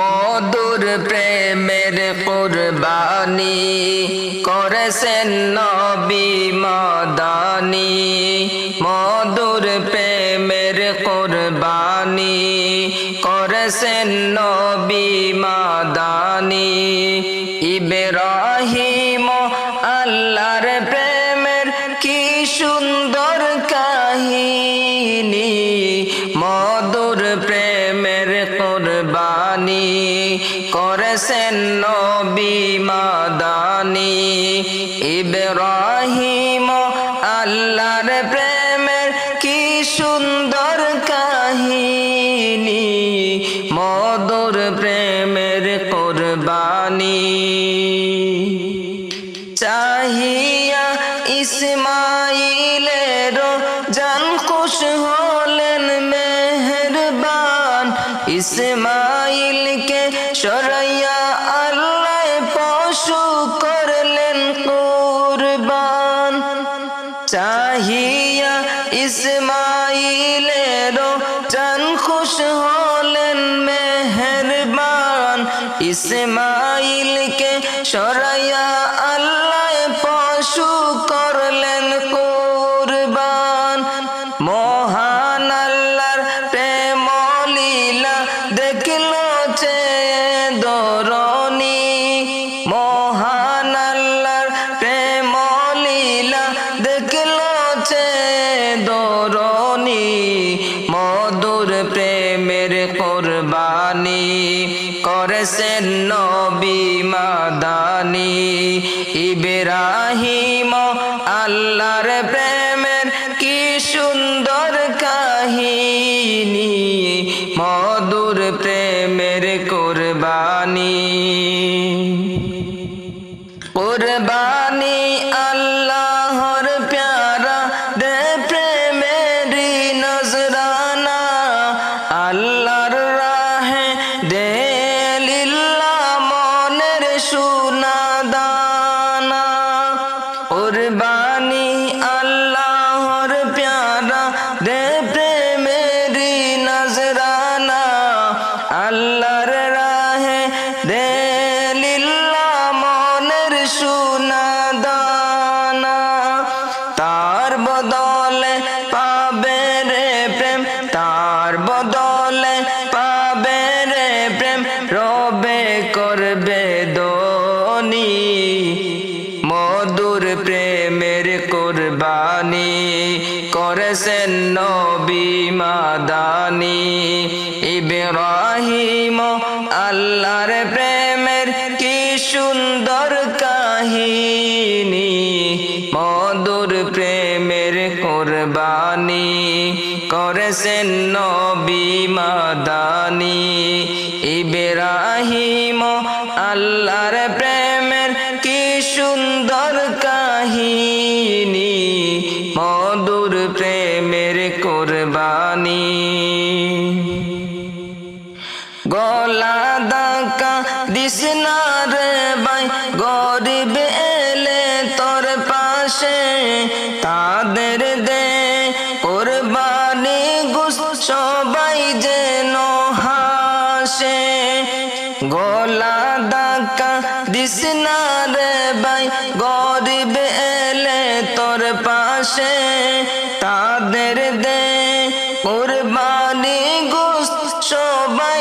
মধুর প্রেমের কুরবানি করেছেন নবী মদানি। মধুর প্রেমের কুরবানি করেছেন নবী মাদানি। ইব্রাহিম আল্লাহর প্রেমের কি সুন্দর কাহিনী। মধুর প্রেমের কুরবানি করেছেন নবী মাদানি। ইব্রাহিম আল্লাহর প্রেমের কি সুন্দর কাহিনী, মধুর প্রেমের কুরবানি। চাহিয়া ইসমাইলের জান খুশ হলেন মেহরবান। ইসমাইলকে চাহিয়া ইসমাইলের জান খুশ হলেন মেহরবান। ইসমাইলকে সরাইয়া আল্লাহ পশু করলেন প্রেমের কোরবানি করেছেন নবী মাদানি। ইব্রাহিম আল্লাহর প্রেমের কি সুন্দর কাহিনী। মধুর প্রেমের কোরবানি। কোরবানি আল্লাহর কোরবানি আল্লাহর প্যারা দে প্রেমেরি নজরানা, আল্লাহর রাহে দে লিল্লা মনের সুনা দানা তার বদলে পাবে রে প্রেম, তার বদলে পাবে রে প্রেম, রবে করবে দনি মধুর প্রেমের কোরবানি করেছেন নবী মাদানি। ইব্রাহিম আল্লাহর প্রেমের কি সুন্দর কাহিনী, মধুর প্রেমের কোরবানি। করেছেন নবী মাদানি, ইব্রাহিম আল্লাহর প্রেমের কোরবানি গলা দাকা দিসনা রে বাই গরিব এলে তোর পাশে। তাদের দে কোরবানি গুস সবাই যেন হাসে। গলা দাকা দিসনা রে বাই গরিব এলে তোর পাশে।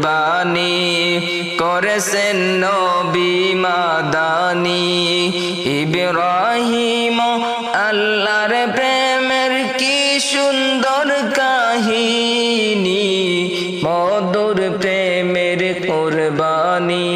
কুরবানি করেছেন নবী মাদানি। ইব্রাহিম আল্লাহর প্রেমের কি সুন্দর কাহিনী মধুর প্রেমের কুরবানী।